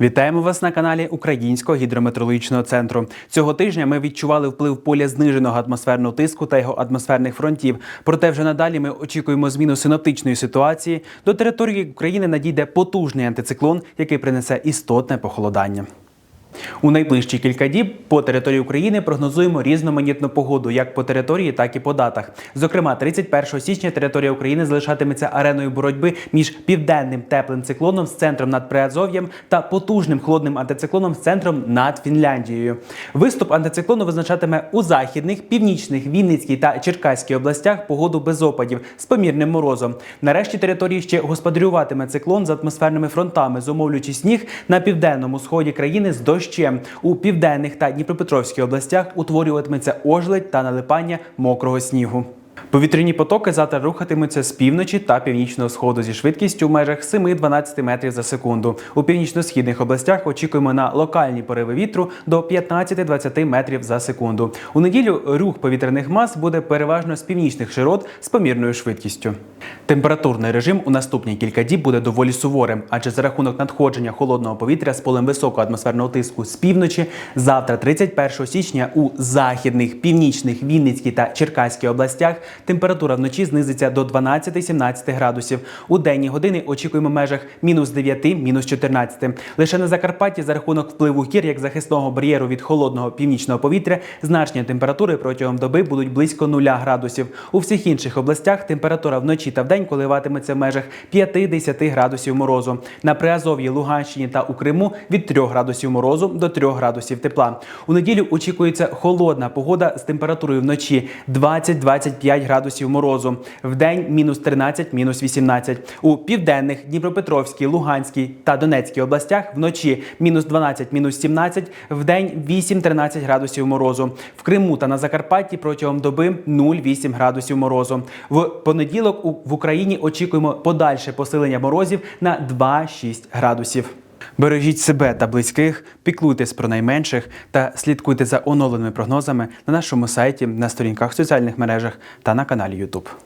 Вітаємо вас на каналі Українського гідрометеорологічного центру. Цього тижня ми відчували вплив поля зниженого атмосферного тиску та його атмосферних фронтів. Проте вже надалі ми очікуємо зміну синоптичної ситуації. До території України надійде потужний антициклон, який принесе істотне похолодання. У найближчі кілька діб по території України прогнозуємо різноманітну погоду як по території, так і по датах. Зокрема, 31 січня територія України залишатиметься ареною боротьби між південним теплим циклоном з центром над Приазов'ям та потужним холодним антициклоном з центром над Фінляндією. Виступ антициклону визначатиме у західних, північних, Вінницькій та Черкаській областях погоду без опадів з помірним морозом. Нарешті території ще господарюватиме циклон з атмосферними фронтами, зумовлюючи сніг на південному сході країни з дощем. У південних та Дніпропетровській областях утворюватиметься ожеледь та налипання мокрого снігу. Повітряні потоки завтра рухатимуться з півночі та північного сходу зі швидкістю в межах 7-12 метрів за секунду. У північно-східних областях очікуємо на локальні пориви вітру до 15-20 метрів за секунду. У неділю рух повітряних мас буде переважно з північних широт з помірною швидкістю. Температурний режим у наступні кілька діб буде доволі суворим, адже за рахунок надходження холодного повітря з полем високого атмосферного тиску з півночі, завтра, 31 січня, у західних, північних, Вінницькій та Черкаській областях температура вночі знизиться до 12-17 градусів. У денні години очікуємо межах мінус 9, мінус 14. Лише на Закарпатті за рахунок впливу гір як захисного бар'єру від холодного північного повітря значні температури протягом доби будуть близько 0 градусів. У всіх інших областях температура вночі та вдень коливатиметься в межах 5-10 градусів морозу. На Приазов'ї, Луганщині та у Криму від 3 градусів морозу до 3 градусів тепла. У неділю очікується холодна погода з температурою вночі 20-25 градусів морозу. Вдень мінус 13, мінус 18. У південних Дніпропетровській, Луганській та Донецькій областях вночі мінус 12, мінус 17, вдень 8-13 градусів морозу. В Криму та на Закарпатті протягом доби 0,8 градусів морозу. В понеділок в Україні очікуємо подальше посилення морозів на 2-6 градусів. Бережіть себе та близьких, піклуйтесь про найменших та слідкуйте за оновленими прогнозами на нашому сайті, на сторінках в соціальних мережах та на каналі YouTube.